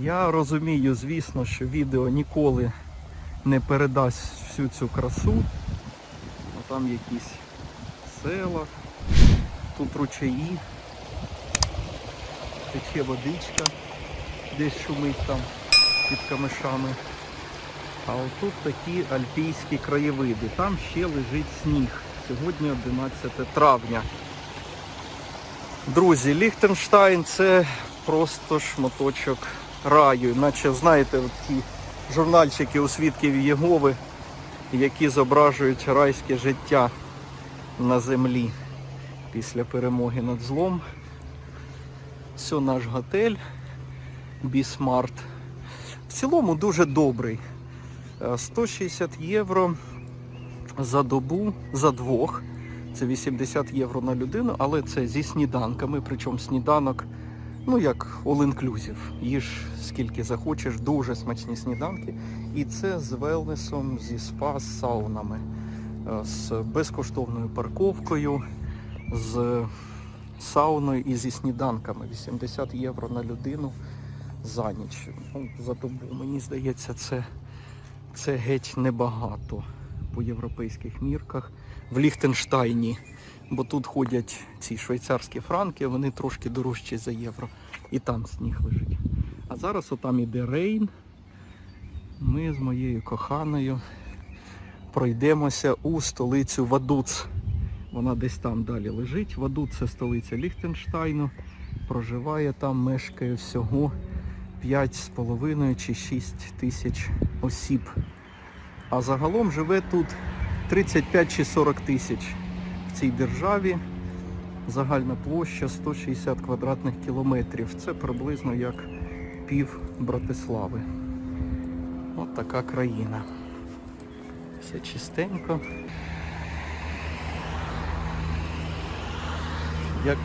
Я розумію, звісно, що відео ніколи не передасть всю цю красу. Ну, Там якісь села, тут ручаї, тече водичка, десь шумить там під камишами. А отут такі альпійські краєвиди. Там ще лежить сніг. Сьогодні 11 травня. Друзі, Ліхтенштайн це просто шматочок раю. Наче, знаєте, ті журнальчики у свідків Єгови, які зображують райське життя на землі після перемоги над злом. Все наш готель Бісмарт. В цілому дуже добрий. Е, 160 євро за добу, за двох. Це 80 євро на людину, але це зі сніданками, причому сніданок, ну як all-inclusive. Їж скільки захочеш, дуже смачні сніданки. І це з велнесом, зі спа, з саунами, е, з безкоштовною парковкою, з сауною і зі сніданками. 80 євро на людину за ніч. Ну, за добу, мені здається, це, це геть небагато по європейських мірках в Ліхтенштайні. Бо тут ходять ці швейцарські франки, вони трошки дорожчі за євро. І там сніг лежить. А зараз отам іде рейн. Ми з моєю коханою пройдемося у столицю Вадуц. Вона десь там далі лежить. Вадуц це столиця Ліхтенштайну. Проживає там, мешкає всього 5,5 чи 6 тисяч осіб. А загалом живе тут 35 чи 40 тисяч в цій державі. Загальна площа 160 квадратних кілометрів. Це приблизно як пів Братислави. От така країна. Все чистенько. Як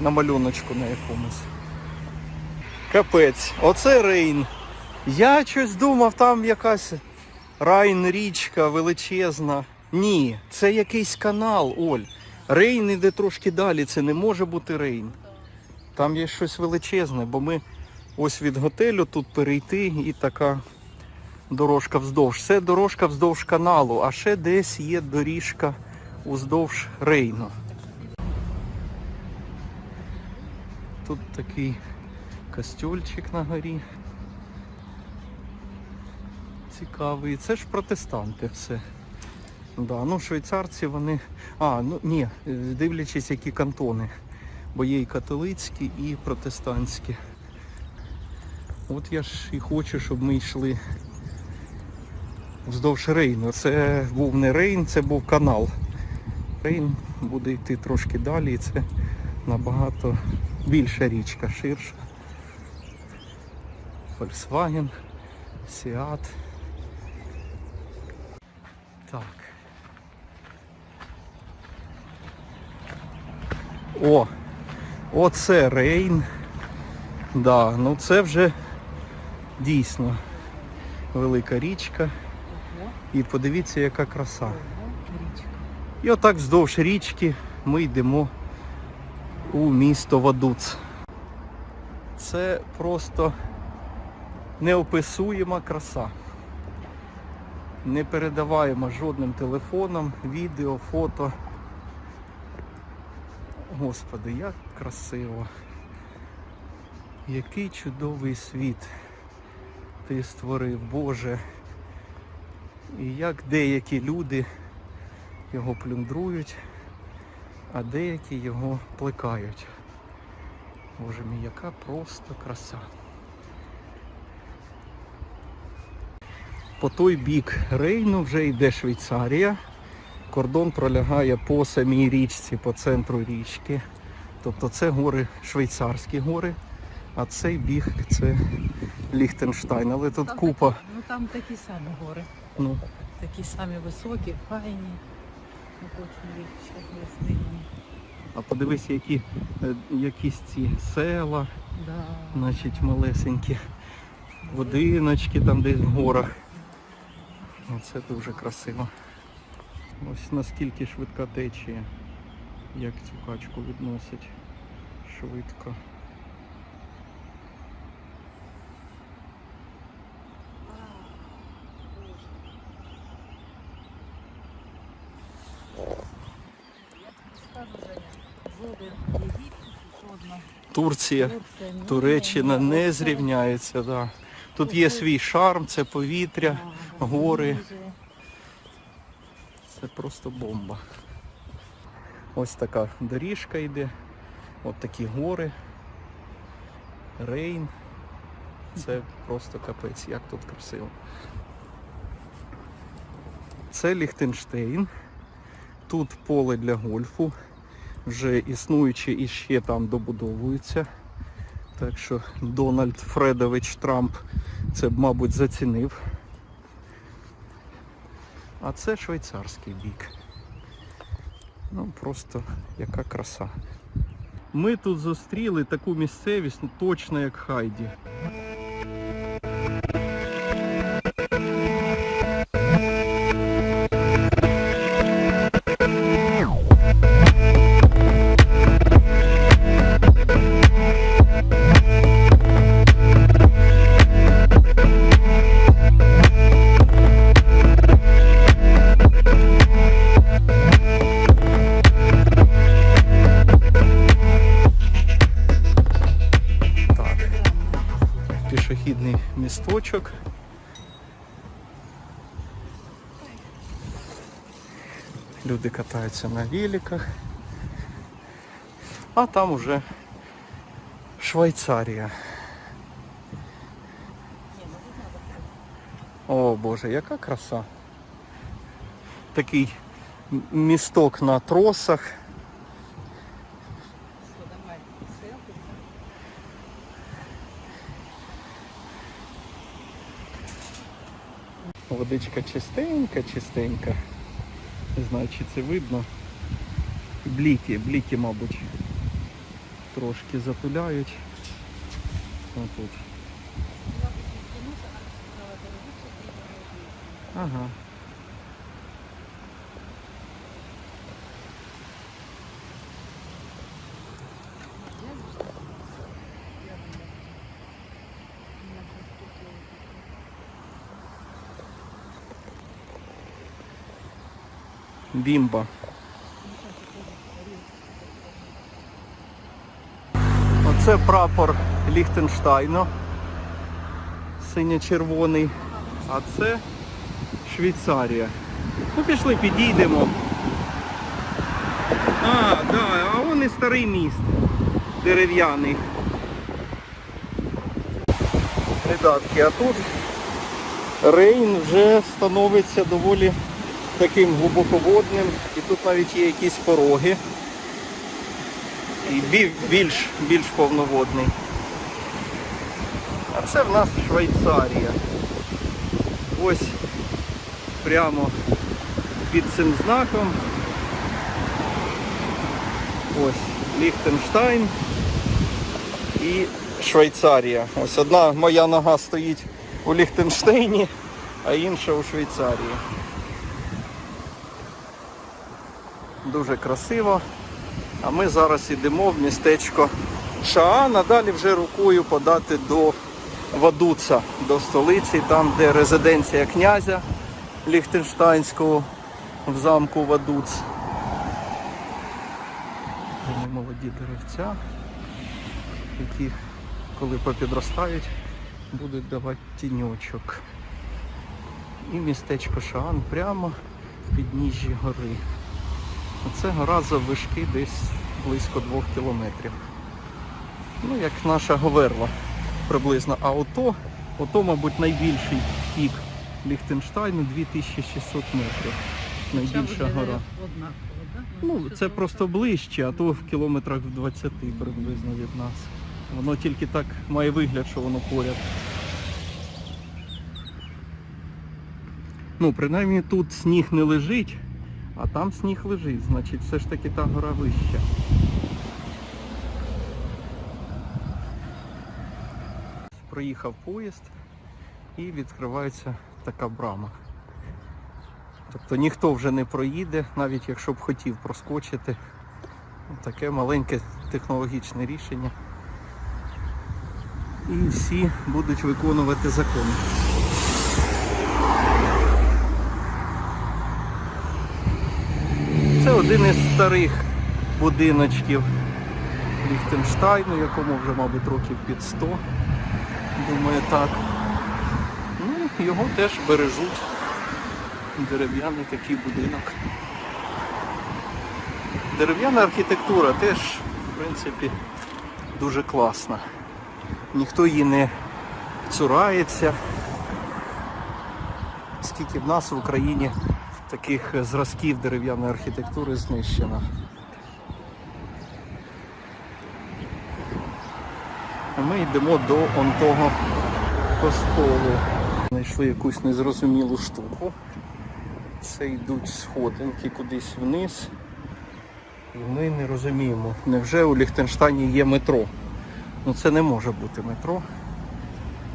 на малюночку на якомусь. Капець, оце Рейн. Я щось думав, там якась Райн річка величезна. Ні, це якийсь канал, Оль. Рейн іде трошки далі, це не може бути Рейн. Там є щось величезне, бо ми ось від готелю тут перейти і така дорожка вздовж. Це дорожка вздовж каналу, а ще десь є доріжка уздовж Рейну. Тут такий костюльчик на горі. Цікавий. Це ж протестанти все. Да, ну швейцарці вони. А, ну ні, дивлячись які кантони. Бо є і католицькі, і протестантські. От я ж і хочу, щоб ми йшли вздовж Рейну. Це був не Рейн, це був канал. Рейн буде йти трошки далі і це набагато більша річка, ширша. Volkswagen, Seat. О, оце Рейн. Да, ну це вже дійсно велика річка. І подивіться, яка краса. І отак вздовж річки ми йдемо у місто Вадуц. Це просто неописуєма краса. Не передаваємо жодним телефоном, відео, фото. Господи, як красиво. Який чудовий світ ти створив, Боже. І як деякі люди його плюндрують, а деякі його плекають. Боже мій, яка просто краса. По той бік Рейну вже йде Швейцарія. Кордон пролягає по самій річці, по центру річки. Тобто це гори швейцарські гори, а цей біг це Ліхтенштайн. Але тут Там купа. такі- ну там такі самі гори. Ну, Такі самі високі, файні. Ну, а подивись, які е, якісь ці села, Да. значить малесенькі будиночки там десь в горах. Оце дуже красиво. Ось настільки швидка течія, як цю качку відносить швидко. Турція, Туреччина не зрівняється. Да. Тут є свій шарм, це повітря, гори просто бомба. Ось така доріжка йде, от такі гори, рейн. Це просто капець, як тут красиво. Це Ліхтенштейн. Тут поле для гольфу. Вже існуюче і ще там добудовується. Так що Дональд Фредович Трамп це б, мабуть, зацінив. А це швейцарський бік. Ну просто яка краса. Ми тут зустріли таку місцевість, ну точно як Хайді. місточок. Люди катаються на великах. А там уже Швейцарія. О Боже, яка краса. Такий м- місток на тросах. Водичка чистенька, чистенька. Не знаю, чи це видно. Бліки, бліки, мабуть, трошки запиляють. Отут. Ага. Бімба. Оце прапор Ліхтенштайну. Синьо-червоний. А це Швейцарія. Ну пішли, підійдемо. А, да, а вон і старий міст. Дерев'яний. Ребятки, а тут Рейн вже становиться доволі таким глибоководним. І тут навіть є якісь пороги. І більш, більш повноводний. А це в нас Швейцарія. Ось прямо під цим знаком. Ось Ліхтенштайн і Швейцарія. Ось одна моя нога стоїть у Ліхтенштейні, а інша у Швейцарії. Дуже красиво. А ми зараз йдемо в містечко Шаан, а далі вже рукою подати до Вадуца, до столиці, там де резиденція князя Ліхтенштайнського в замку Вадуц. Вони молоді деревця, які коли попідростають, будуть давати тіньочок. І містечко Шаан прямо в підніжжі гори. Це гора заввишки десь близько двох кілометрів. Ну, як наша Говерла приблизно. А ото, ото, мабуть, найбільший пік Ліхтенштайну 2600 метрів. Найбільша гора. Ну, це просто ближче, а то в кілометрах в 20 приблизно від нас. Воно тільки так має вигляд, що воно поряд. Ну, принаймні тут сніг не лежить, а там сніг лежить, значить все ж таки та гора вища. Проїхав поїзд і відкривається така брама. Тобто ніхто вже не проїде, навіть якщо б хотів проскочити. Таке маленьке технологічне рішення. І всі будуть виконувати закон. Один із старих будиночків Ліхтенштайну, якому вже, мабуть, років під 100. Думаю, так. Ну, його теж бережуть. Дерев'яний такий будинок. Дерев'яна архітектура теж, в принципі, дуже класна. Ніхто її не цурається. Скільки в нас в Україні таких зразків дерев'яної архітектури знищено. А ми йдемо до он того костолу. Знайшли якусь незрозумілу штуку. Це йдуть сходинки кудись вниз. І ми не розуміємо, невже у Ліхтенштейні є метро? Ну це не може бути метро.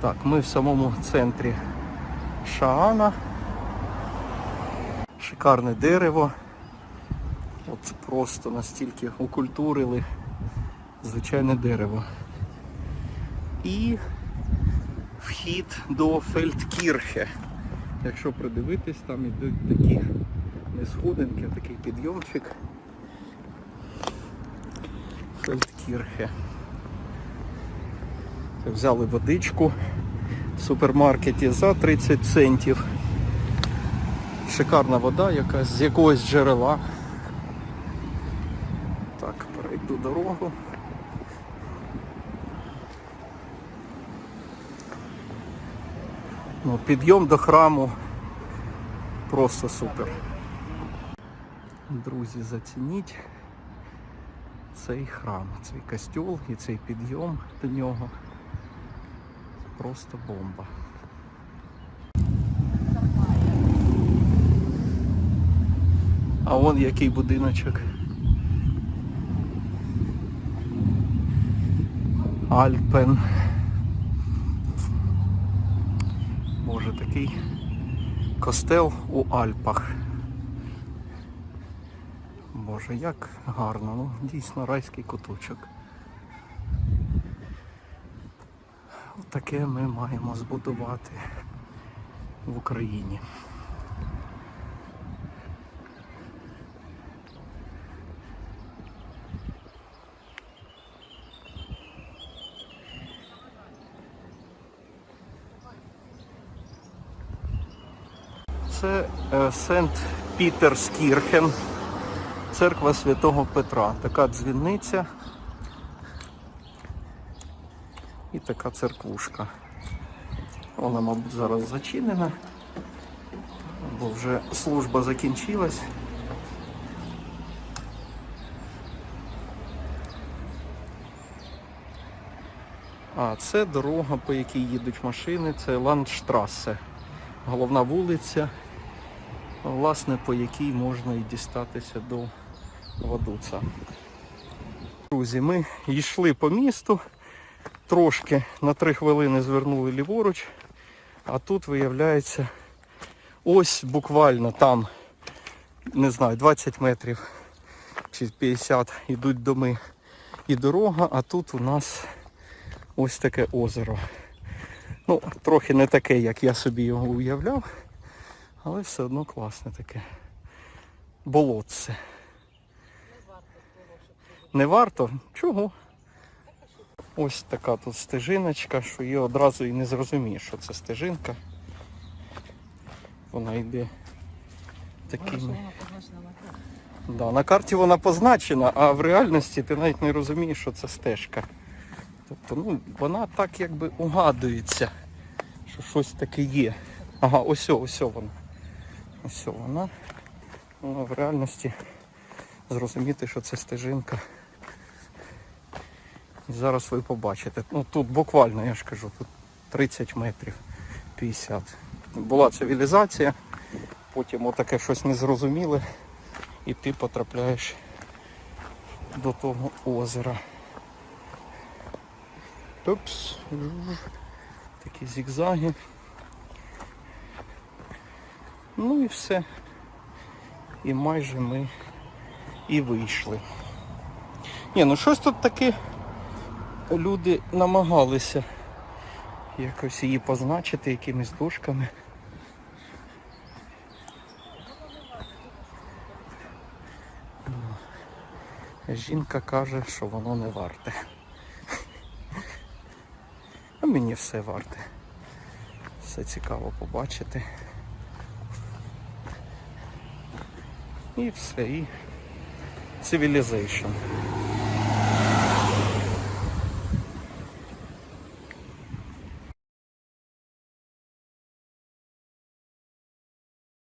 Так, ми в самому центрі Шаана. Шикарне дерево. От просто настільки окультурили звичайне дерево. І вхід до Фельдкірхе. Якщо придивитись, там ідуть такі не сходинки, а такий підйомчик. Фельдкірхе. Взяли водичку в супермаркеті за 30 центів. Шикарна вода якась з якогось джерела. Так, перейду дорогу. Ну, підйом до храму просто супер. Друзі, зацініть цей храм, цей костюл і цей підйом до нього. Просто бомба. А вон який будиночок. Альпен. Боже, такий костел у Альпах. Боже, як гарно, ну дійсно райський куточок. Таке ми маємо збудувати в Україні. Це е, Сент Пітерскірхен, церква Святого Петра. Така дзвіниця і така церквушка. Вона, мабуть, зараз зачинена, бо вже служба закінчилась. А це дорога, по якій їдуть машини, це Ландштрасе. Головна вулиця, власне, по якій можна і дістатися до Вадуца. Друзі, ми йшли по місту, трошки на три хвилини звернули ліворуч, а тут виявляється ось буквально там, не знаю, 20 метрів чи 50 йдуть доми і дорога, а тут у нас ось таке озеро. Ну, трохи не таке, як я собі його уявляв, але все одно класне таке. Болотце. Не варто? Чого? Ось така тут стежиночка, що її одразу і не зрозумієш, що це стежинка. Вона йде такими. Да, на карті вона позначена, а в реальності ти навіть не розумієш, що це стежка. Тобто, ну, вона так якби угадується, що щось таке є. Ага, ось ось вона. Ось вона. Вона в реальності зрозуміти, що це стежинка. І зараз ви побачите. Ну тут буквально, я ж кажу, тут 30 метрів 50. Була цивілізація, потім отаке щось незрозуміле, і ти потрапляєш до того озера. Тупс. Такі зігзаги. Ну і все. І майже ми і вийшли. Ні, ну щось тут таке люди намагалися якось її позначити якимись дужками. Жінка каже, що воно не варте. А мені все варте. Все цікаво побачити. І все, і civilization.